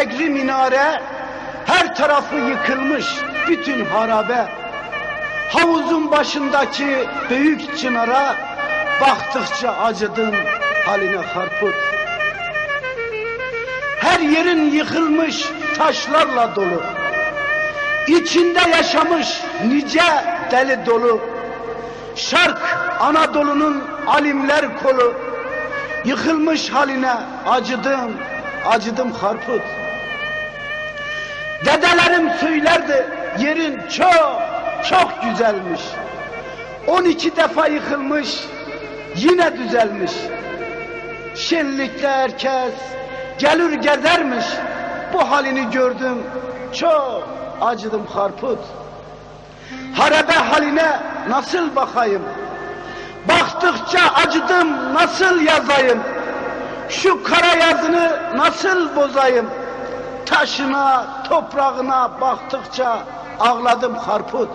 egri minare, her tarafı yıkılmış bütün harabe. Havuzun başındaki büyük çınara, baktıkça acıdım haline harput. Her yerin yıkılmış taşlarla dolu. İçinde yaşamış nice deli dolu. Şark Anadolu'nun alimler kolu. Yıkılmış haline acıdım, acıdım harput. Dedelerim söylerdi yerin çok çok güzelmiş. 12 defa yıkılmış yine düzelmiş. Şenlikte herkes gelir gezermiş. Bu halini gördüm çok acıdım harput. Harabe haline nasıl bakayım? Baktıkça acıdım nasıl yazayım? Şu kara yazını nasıl bozayım? Taşına, toprağına baktıkça ağladım harput.